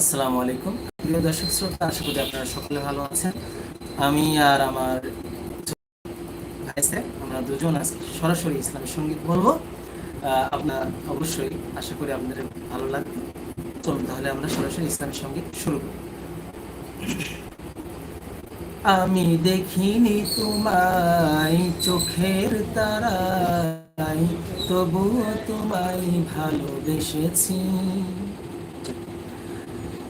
আসসালামু আলাইকুম। প্রিয় দর্শক শ্রোতা, আশা করি আপনারা সকলে ভালো আছেন। আমি আর আমার ভাই স্যার আমরা দুজন আজ সরাসরি ইসলামী সংগীত বলব। আপনার অবশ্যই আশা করি আপনাদের ভালো লাগবে। চলুন তাহলে আমরা সরাসরি ইসলামী সংগীত শুরু করি। আমি দেখিনি তোমায় চোখের তারাই তবুও তোমায় ভালোবেসেছি।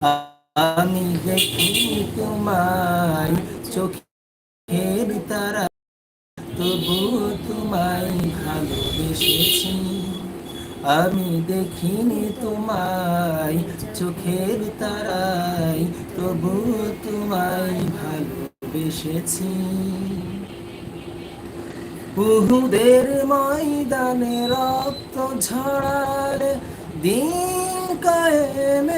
আমি দেখি তোমায় চোখের তারা, তবু তোমায় ভালোবেসেছি। আমি দেখিনি তোমায় চোখের তারাই তবু তোমায় ভালোবেসেছি। উহুদের ময়দানে রক্ত ঝড়ালে দিন কায়েমের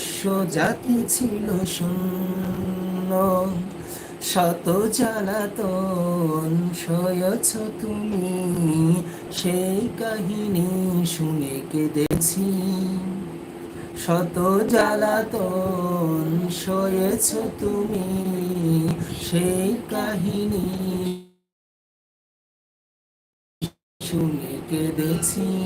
জাতি ছিল শূন্য। শত জ্বালাতন সয়েছ তুমি। সেই কাহিনী শুনে কেঁদেছি। শত জ্বালাতন সয়েছ তুমি। সেই কাহিনী শুনে কেঁদেছি।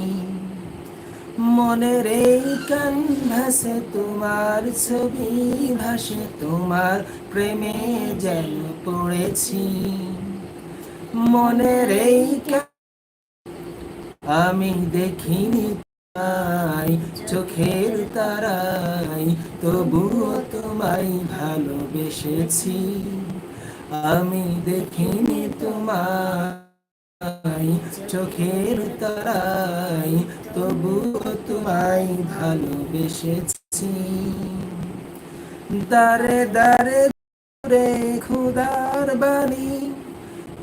মনের এই ক্যানভাসে তোমার ছবি ভাসে, তোমার প্রেমে যেন পড়েছি। মনের এই আমি দেখিনি তাই চোখের তারাই তবুও তোমায় ভালোবেসেছি। আমি দেখিনি তোমায় চোখের তারাই তবু তোমায় ভালোবেসেছি। দারে দারে রে খুদার বাণী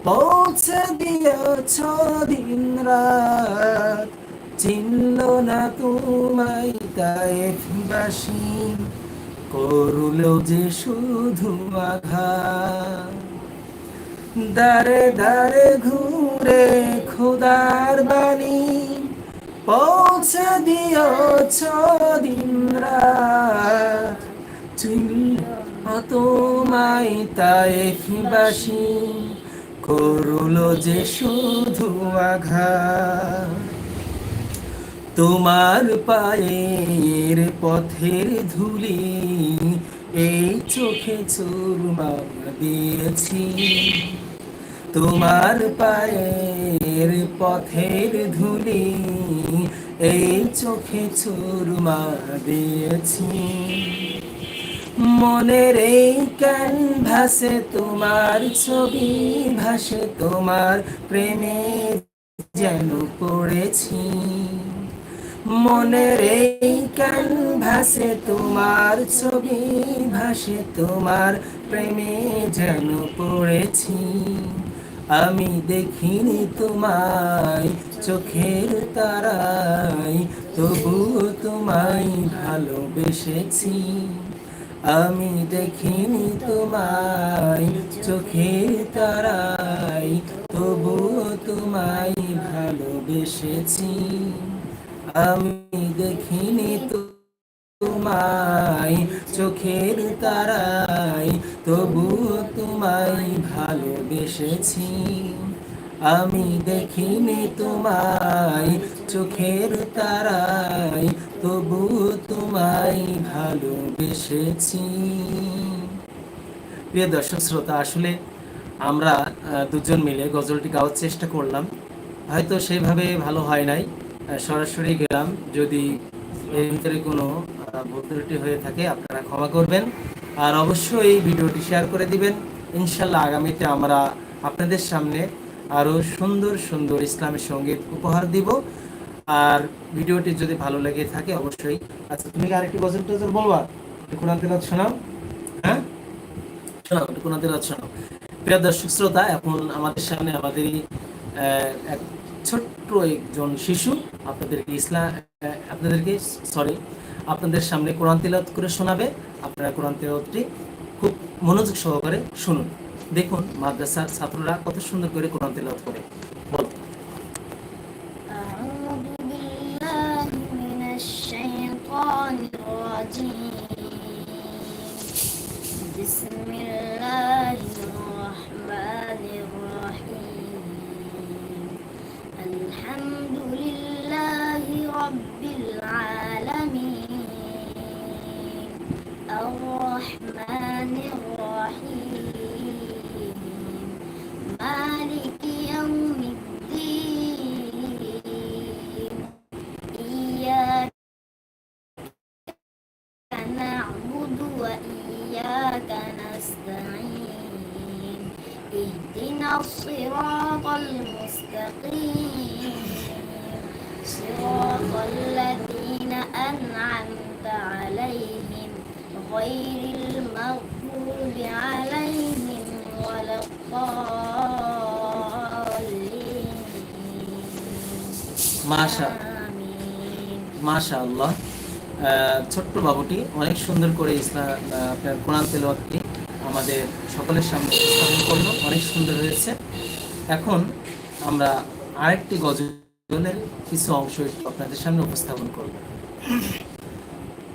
পৌঁছে দিয়েছ দিন রাত। চিনল না তোমায় তাইফবাসী করল যে শুধু আঘাত। দারে দারে ঘুরে খোদার বাণী পৌঁছে দিয়েছ দিন চিনল তোমায় তাইফবাসী করল যে শুধু আঘাত। তোমার পায়ের পথের ধুলি এই চোখে চুরমা দিয়েছি তোমার পায়ের পথের ধুলি, এই চোখে চুরমা দিয়েছি মনের এই ক্যানভাসে তোমার ছবি ভাসে, তোমার প্রেমে যেন পড়েছি। মনের এই ক্যানভাসে তোমার ছবি ভাসে, তোমার প্রেমে যেন পড়েছি। আমি দেখিনি তোমায় চোখের তারাই তবুও তোমায় ভালোবেসেছি। আমি দেখিনি তোমায় চোখের তারাই তবুও তোমায় ভালোবেসেছি। আমি দেখিনি তোমায়, চোখের তারাই তবুও তোমায় ভালোবেসেছি। আমি দেখিনি তোমায়, চোখের তারাই তবু তোমায় ভালোবেসেছি। প্রিয় দর্শক শ্রোতা, আসলে আমরা দুজন মিলে গজলটি গাওয়ার চেষ্টা করলাম। হয়তো সেইভাবে ভালো হয় নাই। সরাসরি গেলাম। যদি এর ভিতরে কোনো আহ, ভুল ত্রুটি হয়ে থাকে আপনারা ক্ষমা করবেন। আর অবশ্যই ভিডিওটি শেয়ার করে দিবেন। ইনশাল্লাহ আগামীতে আমরা আপনাদের সামনে আরও সুন্দর সুন্দর ইসলামী সংগীত উপহার দিব। আর ভিডিওটি যদি ভালো লেগে থাকে অবশ্যই আচ্ছা তুমি কি আরেকটি গজল টজল বলবা? কোরআন তেলাওয়াত শোনাও। হ্যাঁ? শোনাও কোরআন তেলাওয়াত শোনাও। প্রিয় দর্শক শ্রোতা এখন আমাদের সামনে আমাদেরই এক ছোট্ট একজন শিশু আপনাদেরকে ইসলাম আপনাদেরকে সরি আপনাদের সামনে কোরআন তেলাওয়াত করে শোনাবে আপনারা কোরআন তেলাওয়াতটি খুব মনোযোগ সহকারে শুনুন দেখুন মাদ্রাসার ছাত্ররা কত সুন্দর করে কোরআন তেলাওয়াত করে বল أعوذ بالله من الشيطان الرجيم بسم الله غير المغضوب عليهم ولا الضالين মাশা آمين মাশা আল্লাহ আহ, ছোট্ট বাবুটি অনেক সুন্দর করে ইসলাম আহ, আপনার কোরআন তেলাওয়াতটি আমাদের সকলের সামনে উপস্থাপন করলো অনেক সুন্দর হয়েছে এখন আমরা আরেকটি গজলের কিছু অংশ একটু আপনাদের সামনে উপস্থাপন করব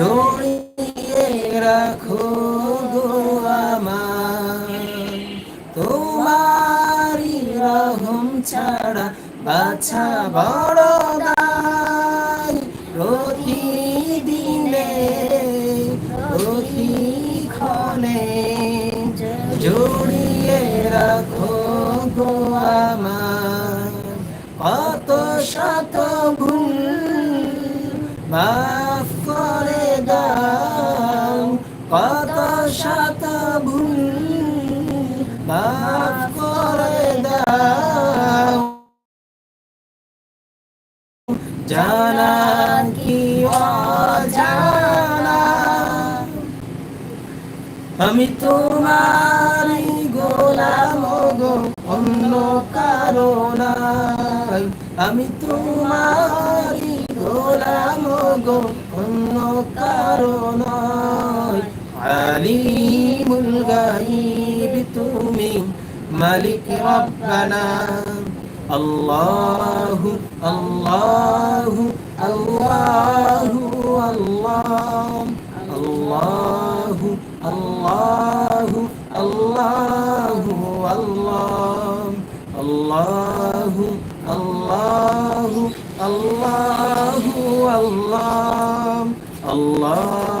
জড়িয়ে রাখো গো আমার। তোমারি রহম ছাড়া বাছা বড় দায় প্রতিদিনে, প্রতিক্ষণে জড়িয়ে রাখো গো আমার। কত শত ভুল মাফ শত ভুল মাফ করে দাও। জানা কি অজানা আমি তোমারই গোলাম গো, অন্য কারণাই আমি তোমারই গোলাম গো অন্য কারণাই আলিম আলিমুল গাইব তুমি মালিক রব্বানা আল্লাহু আল্লাহু আল্লাহু আল্লাহ আল্লাহু আল্লাহু আল্লাহু আল্লাহ আল্লাহু আল্লাহু আল্লাহু আল্লাহ আল্লাহু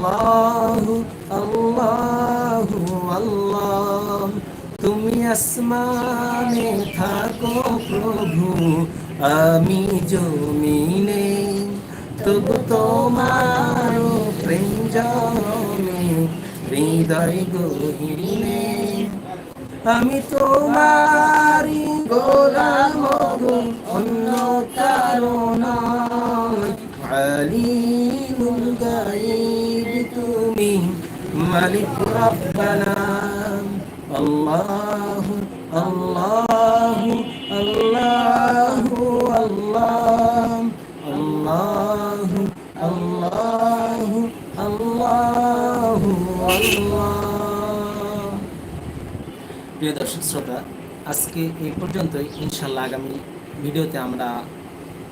আল্লাহু আল্লাহু, আল্লাহ। তুমি আসমানে থাকো প্রভু, আমি জমিনে। তবু তোমার প্রেম জমে হৃদয় গহিনে। আমি তোমারি গোলাম অন্য কারণ আলিমুল গাইব তুমি মালিক রব্বানা আল্লাহ আল্লাহ আল্লাহ আল্লাহ আল্লাহ আল্লাহ আল্লাহ আল্লাহ প্রিয় দর্শক শ্রোতা, আজকে এই পর্যন্তই। ইনশাল্লাহ আগামী ভিডিওতে আমরা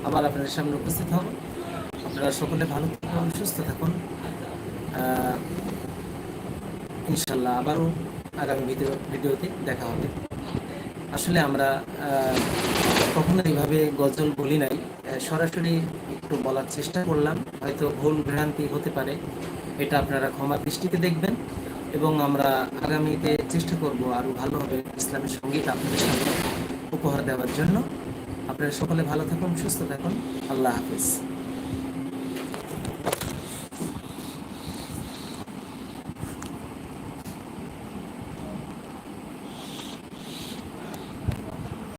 আবার আপনাদের সামনে উপস্থিত হব। আপনারা সকলে ভালো থাকুন, সুস্থ থাকুন। ইনশাল্লাহ আবারও আগামী ভিডিও ভিডিওতে দেখা হবে। আসলে আমরা কখনো এইভাবে গজল বলি নাই। সরাসরি একটু বলার চেষ্টা করলাম। হয়তো ভুল ভ্রান্তি হতে পারে। এটা আপনারা ক্ষমা দৃষ্টিতে দেখবেন। এবং আমরা আগামীতে চেষ্টা করব আরও ভালোভাবে ইসলামের সংগীত আপনাদের সামনে উপহার দেওয়ার জন্য। আপনারা সকলে ভালো থাকুন, সুস্থ থাকুন। আল্লাহ হাফিজ।